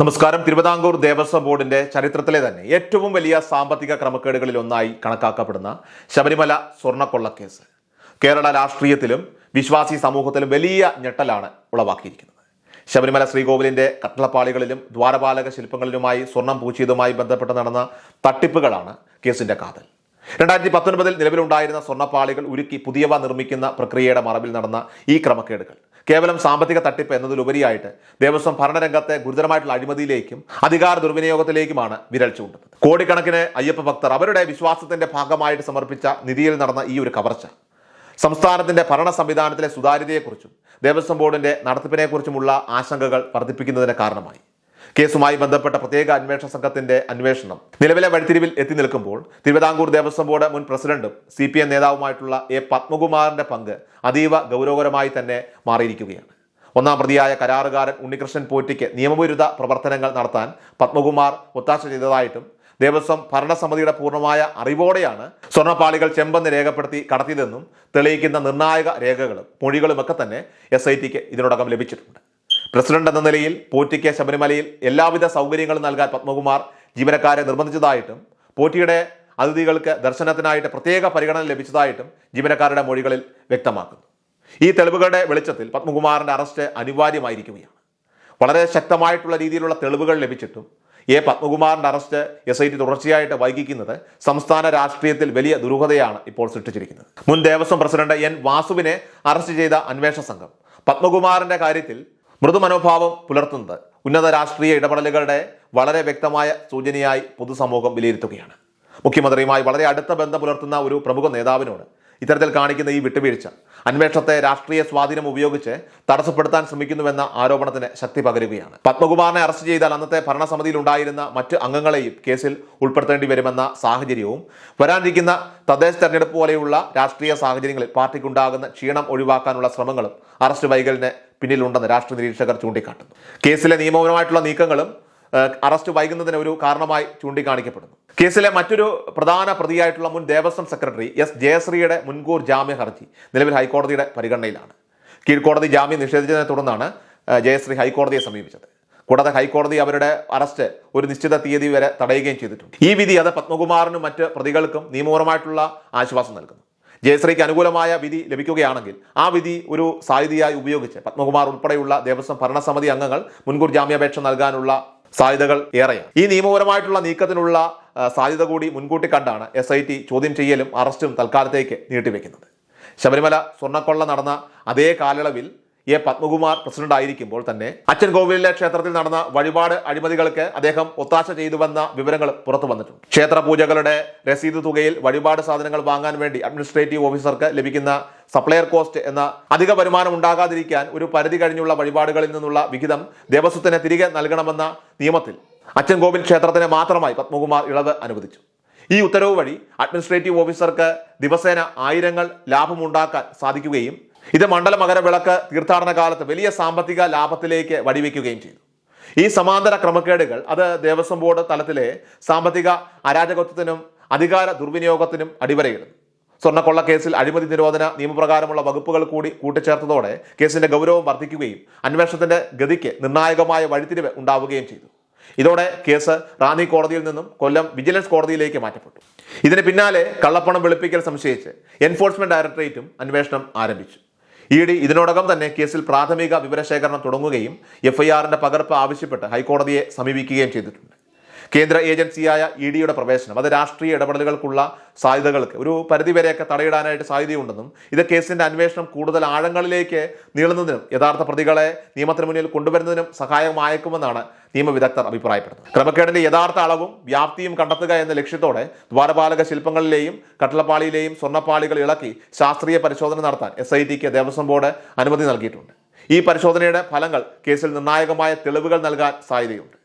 നമസ്കാരം. തിരുവിതാംകൂർ ദേവസ്വം ബോർഡിന്റെ ചരിത്രത്തിലെ തന്നെ ഏറ്റവും വലിയ സാമ്പത്തിക ക്രമക്കേടുകളിൽ ഒന്നായി കണക്കാക്കപ്പെടുന്ന ശബരിമല സ്വർണക്കൊള്ളക്കേസ് കേരള രാഷ്ട്രീയത്തിലും വിശ്വാസി സമൂഹത്തിലും വലിയ ഞെട്ടലാണ് ഉളവാക്കിയിരിക്കുന്നത്. ശബരിമല ശ്രീകോവിലിന്റെ കട്ടളപ്പാളികളിലും ദ്വാരപാലക ശില്പങ്ങളിലുമായി സ്വർണം പൂച്ചിയതുമായി ബന്ധപ്പെട്ട് നടന്ന തട്ടിപ്പുകളാണ് കേസിന്റെ കാതൽ. രണ്ടായിരത്തി പത്തൊൻപതിൽ നിലവിലുണ്ടായിരുന്ന സ്വർണപ്പാളികൾ ഉരുക്കി പുതിയവ നിർമ്മിക്കുന്ന പ്രക്രിയയുടെ മറവിൽ നടന്ന ഈ ക്രമക്കേടുകൾ. കേവലം സാമ്പത്തിക തട്ടിപ്പ് എന്നതിലുപരിയായിട്ട് ദേവസ്വം ഭരണരംഗത്തെ ഗുരുതരമായിട്ടുള്ള അഴിമതിയിലേക്കും അധികാര ദുർവിനിയോഗത്തിലേക്കുമാണ് വിരൽ ചൂണ്ടുന്നത്. കോടിക്കണക്കിന് അയ്യപ്പ ഭക്തർ അവരുടെ വിശ്വാസത്തിന്റെ ഭാഗമായിട്ട് സമർപ്പിച്ച നിധിയിൽ നടന്ന ഈ ഒരു കവർച്ച. സംസ്ഥാനത്തിന്റെ ഭരണ സംവിധാനത്തിലെ സുതാര്യതയെക്കുറിച്ചും ദേവസ്വം ബോർഡിന്റെ നടത്തിപ്പിനെക്കുറിച്ചുമുള്ള ആശങ്കകൾ വർദ്ധിപ്പിക്കുന്നതിന് കാരണമായി. കേസുമായി ബന്ധപ്പെട്ട പ്രത്യേക അന്വേഷണ സംഘത്തിന്റെ അന്വേഷണം. നിലവിലെ വഴിത്തിരിവിൽ എത്തി നിൽക്കുമ്പോൾ തിരുവിതാംകൂർ ദേവസ്വം ബോർഡ് മുൻ പ്രസിഡന്റും സി പി എം നേതാവുമായിട്ടുള്ള എ പത്മകുമാറിന്റെ പങ്ക് അതീവ ഗൗരവകരമായി തന്നെ മാറിയിരിക്കുകയാണ്. ഒന്നാം പ്രതിയായ കരാറുകാരൻ ഉണ്ണികൃഷ്ണൻ പോറ്റിക്ക് നിയമവിരുദ്ധ പ്രവർത്തനങ്ങൾ നടത്താൻ പത്മകുമാർ ഒത്താശ ചെയ്തതായിട്ടും ദേവസ്വം ഭരണസമിതിയുടെ പൂർണമായ അറിവോടെയാണ് സ്വർണപ്പാളികൾ ചെമ്പെന്ന് രേഖപ്പെടുത്തി കടത്തിയതെന്നും തെളിയിക്കുന്ന നിർണായക രേഖകളും മൊഴികളുമൊക്കെ തന്നെ എസ് ഐ ടിക്ക് ഇതിനോടകം ലഭിച്ചിട്ടുണ്ട്. പ്രസിഡന്റ് എന്ന നിലയിൽ പോറ്റിക്ക് ശബരിമലയിൽ എല്ലാവിധ സൗകര്യങ്ങളും നൽകാൻ പത്മകുമാർ ജീവനക്കാരെ നിർബന്ധിച്ചതായിട്ടും പോറ്റിയുടെ അതിഥികൾക്ക് ദർശനത്തിനായിട്ട് പ്രത്യേക പരിഗണന ലഭിച്ചതായിട്ടും ജീവനക്കാരുടെ മൊഴികളിൽ വ്യക്തമാക്കുന്നു. ഈ തെളിവുകളുടെ വെളിച്ചത്തിൽ പത്മകുമാറിന്റെ അറസ്റ്റ് അനിവാര്യമായിരിക്കുകയാണ്. വളരെ ശക്തമായിട്ടുള്ള രീതിയിലുള്ള തെളിവുകൾ ലഭിച്ചിട്ടും എ പത്മകുമാറിന്റെ അറസ്റ്റ് എസ് ഐ ടി തുടർച്ചയായിട്ട് വൈകിക്കുന്നത് സംസ്ഥാന രാഷ്ട്രീയത്തിൽ വലിയ ദുരൂഹതയാണ് ഇപ്പോൾ സൃഷ്ടിച്ചിരിക്കുന്നത്. മുൻ ദേവസ്വം പ്രസിഡന്റ് എൻ വാസുവിനെ അറസ്റ്റ് ചെയ്ത അന്വേഷണ സംഘം പത്മകുമാറിന്റെ കാര്യത്തിൽ മൃദു മനോഭാവം പുലർത്തുന്നത് ഉന്നത രാഷ്ട്രീയ ഇടപെടലുകളുടെ വളരെ വ്യക്തമായ സൂചനയായി പൊതുസമൂഹം വിലയിരുത്തുകയാണ്. മുഖ്യമന്ത്രിയുമായി വളരെ അടുത്ത ബന്ധം പുലർത്തുന്ന ഒരു പ്രമുഖ നേതാവിനോട് ഇത്തരത്തിൽ കാണിക്കുന്ന ഈ വിട്ടുവീഴ്ച അന്വേഷണത്തെ രാഷ്ട്രീയ സ്വാധീനം ഉപയോഗിച്ച് തടസ്സപ്പെടുത്താൻ ശ്രമിക്കുന്നുവെന്ന ആരോപണത്തിന് ശക്തി പകരുകയാണ്. പത്മകുമാറിനെ അറസ്റ്റ് ചെയ്താൽ അന്നത്തെ ഭരണസമിതിയിൽ ഉണ്ടായിരുന്ന മറ്റ് അംഗങ്ങളെയും കേസിൽ ഉൾപ്പെടുത്തേണ്ടി വരുമെന്ന സാഹചര്യവും വരാനിരിക്കുന്ന തദ്ദേശ തെരഞ്ഞെടുപ്പ് പോലെയുള്ള രാഷ്ട്രീയ സാഹചര്യങ്ങളിൽ പാർട്ടിക്കുണ്ടാകുന്ന ക്ഷീണം ഒഴിവാക്കാനുള്ള ശ്രമങ്ങളും അറസ്റ്റ് വൈകലിന് പിന്നിലുണ്ടെന്ന് രാഷ്ട്രീയ നിരീക്ഷകർ ചൂണ്ടിക്കാട്ടുന്നു. കേസിലെ നിയമപരമായിട്ടുള്ള നീക്കങ്ങളും അറസ്റ്റ് വൈകുന്നതിന് ഒരു കാരണമായി ചൂണ്ടിക്കാണിക്കപ്പെടുന്നു. കേസിലെ മറ്റൊരു പ്രധാന പ്രതിയായിട്ടുള്ള മുൻ ദേവസ്വം സെക്രട്ടറി എസ് ജയശ്രീയുടെ മുൻകൂർ ജാമ്യ ഹർജി നിലവിൽ ഹൈക്കോടതിയുടെ പരിഗണനയിലാണ്. കീഴ്ക്കോടതി ജാമ്യം നിഷേധിച്ചതിനെ തുടർന്നാണ് ജയശ്രീ ഹൈക്കോടതിയെ സമീപിച്ചത്. കൂടാതെ ഹൈക്കോടതി അവരുടെ അറസ്റ്റ് ഒരു നിശ്ചിത തീയതി വരെ തടയുകയും ചെയ്തിട്ടുണ്ട്. ഈ വിധി അത് പത്മകുമാറിനും മറ്റ് പ്രതികൾക്കും നിയമപരമായിട്ടുള്ള ആശ്വാസം നൽകുന്നു. ജയശ്രീക്ക് അനുകൂലമായ വിധി ലഭിക്കുകയാണെങ്കിൽ ആ വിധി ഒരു സാധ്യതയായി ഉപയോഗിച്ച് പത്മകുമാർ ഉൾപ്പെടെയുള്ള ദേവസ്വം ഭരണസമിതി അംഗങ്ങൾ മുൻകൂർ ജാമ്യാപേക്ഷ നൽകാനുള്ള സാധ്യതകൾ ഏറെയാണ്. ഈ നിയമപരമായിട്ടുള്ള നീക്കത്തിനുള്ള സാധ്യത കൂടി മുൻകൂട്ടി കണ്ടാണ് എസ് ചോദ്യം ചെയ്യലും അറസ്റ്റും തൽക്കാലത്തേക്ക് നീട്ടിവെക്കുന്നത്. ശബരിമല സ്വർണക്കൊള്ള നടന്ന അതേ കാലയളവിൽ എ പത്മകുമാർ പ്രസിഡന്റ് ആയിരിക്കുമ്പോൾ തന്നെ അച്ഛൻ കോവിലിലെ ക്ഷേത്രത്തിൽ നടന്ന വഴിപാട് അഴിമതികൾക്ക് അദ്ദേഹം ഒത്താശ ചെയ്തുവെന്ന വിവരങ്ങൾ പുറത്തു വന്നിട്ടുണ്ട്. ക്ഷേത്ര പൂജകളുടെ രസീത് തുകയിൽ വഴിപാട് സാധനങ്ങൾ വാങ്ങാൻ വേണ്ടി അഡ്മിനിസ്ട്രേറ്റീവ് ഓഫീസർക്ക് ലഭിക്കുന്ന സപ്ലയർ കോസ്റ്റ് എന്ന അധിക വരുമാനം ഉണ്ടാകാതിരിക്കാൻ ഒരു പരിധി കഴിഞ്ഞുള്ള വഴിപാടുകളിൽ നിന്നുള്ള വിഹിതം ദേവസ്വത്തിന് തിരികെ നൽകണമെന്ന നിയമത്തിൽ അച്ഛൻ കോവിൽ ക്ഷേത്രത്തിന് മാത്രമായി പത്മകുമാർ ഇളവ് അനുവദിച്ചു. ഈ ഉത്തരവ് വഴി അഡ്മിനിസ്ട്രേറ്റീവ് ഓഫീസർക്ക് ദിവസേന ആയിരങ്ങൾ ലാഭമുണ്ടാക്കാൻ സാധിക്കുകയും ഇത് മണ്ഡല മകരവിളക്ക് തീർത്ഥാടന കാലത്ത് വലിയ സാമ്പത്തിക ലാഭത്തിലേക്ക് വഴിവെക്കുകയും ചെയ്തു. ഈ സമാന്തര ക്രമക്കേടുകൾ അത് ദേവസ്വം ബോർഡ് തലത്തിലെ സാമ്പത്തിക അരാജകത്വത്തിനും അധികാര ദുർവിനിയോഗത്തിനും അടിവരയിടുന്നു. സ്വർണക്കൊള്ള കേസിൽ അഴിമതി നിരോധന നിയമപ്രകാരമുള്ള വകുപ്പുകൾ കൂടി കൂട്ടിച്ചേർത്തതോടെ കേസിന്റെ ഗൗരവം വർദ്ധിക്കുകയും അന്വേഷണത്തിന്റെ ഗതിക്ക് നിർണായകമായ വഴിത്തിരിവ് ഉണ്ടാവുകയും ചെയ്തു. ഇതോടെ കേസ് റാന്നി കോടതിയിൽ നിന്നും കൊല്ലം വിജിലൻസ് കോടതിയിലേക്ക് മാറ്റപ്പെട്ടു. ഇതിന് പിന്നാലെ കള്ളപ്പണം വെളുപ്പിക്കൽ സംശയിച്ച് എൻഫോഴ്സ്മെന്റ് ഡയറക്ടറേറ്റും അന്വേഷണം ആരംഭിച്ചു. ഇ ഡി ഇതിനോടകം തന്നെ കേസിൽ പ്രാഥമിക വിവരശേഖരണം തുടങ്ങുകയും എഫ്ഐആറിന്റെ പകർപ്പ് ആവശ്യപ്പെട്ട് ഹൈക്കോടതിയെ സമീപിക്കുകയും ചെയ്തിട്ടുണ്ട്. കേന്ദ്ര ഏജൻസിയായ ഇ ഡിയുടെ പ്രവേശനം അത് രാഷ്ട്രീയ ഇടപെടലുകൾക്കുള്ള സാധ്യതകൾക്ക് ഒരു പരിധിവരെയൊക്കെ തടയിടാനായിട്ട് സാധ്യതയുണ്ടെന്നും ഇത് കേസിന്റെ അന്വേഷണം കൂടുതൽ ആഴങ്ങളിലേക്ക് നീളുന്നതിനും യഥാർത്ഥ പ്രതികളെ നിയമത്തിന് മുന്നിൽ കൊണ്ടുവരുന്നതിനും സഹായമായേക്കുമെന്നാണ് നിയമവിദഗ്ധർ അഭിപ്രായപ്പെടുന്നത്. ക്രമക്കേടിന്റെ യഥാർത്ഥ അളവും വ്യാപ്തിയും കണ്ടെത്തുക എന്ന ലക്ഷ്യത്തോടെ ദ്വാരപാലക ശില്പങ്ങളിലെയും കട്ടളപ്പാളിയിലെയും സ്വർണപ്പാളികൾ ഇളക്കി ശാസ്ത്രീയ പരിശോധന നടത്താൻ എസ് ഐ ടിക്ക് ദേവസ്വം ബോർഡ് അനുമതി നൽകിയിട്ടുണ്ട്. ഈ പരിശോധനയുടെ ഫലങ്ങൾ കേസിൽ നിർണായകമായ തെളിവുകൾ നൽകാൻ സാധ്യതയുണ്ട്.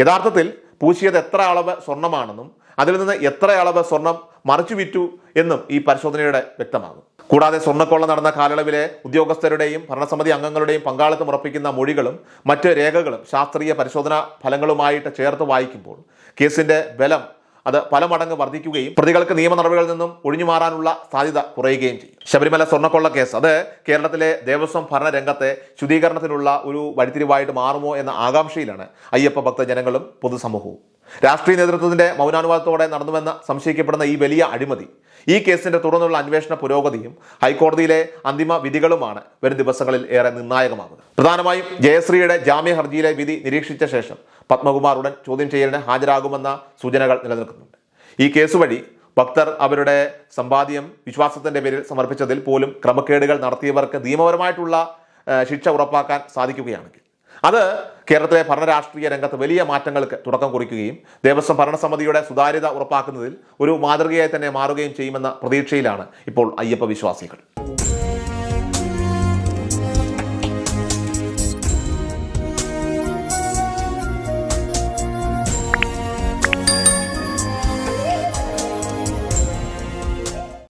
യഥാർത്ഥത്തിൽ പൂശിയത് എത്ര അളവ് സ്വർണമാണെന്നും അതിൽ നിന്ന് എത്ര അളവ് സ്വർണം മറിച്ചു വിറ്റു എന്നും ഈ പരിശോധനയുടെ വ്യക്തമാകും. കൂടാതെ സ്വർണക്കൊള്ള നടന്ന കാലയളവിലെ ഉദ്യോഗസ്ഥരുടെയും ഭരണസമിതി അംഗങ്ങളുടെയും പങ്കാളിത്തം ഉറപ്പിക്കുന്ന മൊഴികളും മറ്റ് രേഖകളും ശാസ്ത്രീയ പരിശോധനാ ഫലങ്ങളുമായിട്ട് ചേർത്ത് വായിക്കുമ്പോൾ കേസിന്റെ ബലം അത് പല മടങ്ങ് വർദ്ധിക്കുകയും പ്രതികൾക്ക് നിയമ നടപടികളിൽ നിന്നും ഒഴിഞ്ഞു മാറാനുള്ള സാധ്യത കുറയുകയും ചെയ്യും. ശബരിമല സ്വർണക്കൊള്ള കേസ് അത് കേരളത്തിലെ ദേവസ്വം ഭരണ രംഗത്തെ ശുദ്ധീകരണത്തിനുള്ള ഒരു വഴിത്തിരിവായിട്ട് മാറുമോ എന്ന ആകാംക്ഷയിലാണ് അയ്യപ്പ ഭക്ത ജനങ്ങളും പൊതുസമൂഹവും. രാഷ്ട്രീയ നേതൃത്വത്തിന്റെ മൗനാനുവാദത്തോടെ നടന്നുവെന്ന് സംശയിക്കപ്പെടുന്ന ഈ വലിയ അഴിമതി ഈ കേസിന്റെ തുടർന്നുള്ള അന്വേഷണ പുരോഗതിയും ഹൈക്കോടതിയിലെ അന്തിമ വിധികളുമാണ് വരും ദിവസങ്ങളിൽ ഏറെ നിർണായകമാകുന്നത്. പ്രധാനമായും ജയശ്രീയുടെ ജാമ്യ ഹർജിയിലെ വിധി നിരീക്ഷിച്ച ശേഷം പത്മകുമാർ ഉടൻ ചോദ്യം ചെയ്യലിന് ഹാജരാകുമെന്ന സൂചനകൾ നിലനിൽക്കുന്നുണ്ട്. ഈ കേസ് വഴി ഭക്തർ അവരുടെ സമ്പാദ്യം വിശ്വാസത്തിന്റെ പേരിൽ സമർപ്പിച്ചതിൽ പോലും ക്രമക്കേടുകൾ നടത്തിയവർക്ക് നിയമപരമായിട്ടുള്ള ശിക്ഷ ഉറപ്പാക്കാൻ സാധിക്കുകയാണെങ്കിൽ അത് കേരളത്തിലെ ഭരണരാഷ്ട്രീയ രംഗത്ത് വലിയ മാറ്റങ്ങൾക്ക് തുടക്കം കുറിക്കുകയും ദേവസ്വം ഭരണസമിതിയുടെ സുതാര്യത ഉറപ്പാക്കുന്നതിൽ ഒരു മാതൃകയായി തന്നെ മാറുകയും ചെയ്യുമെന്ന പ്രതീക്ഷയിലാണ് ഇപ്പോൾ അയ്യപ്പ വിശ്വാസികൾ.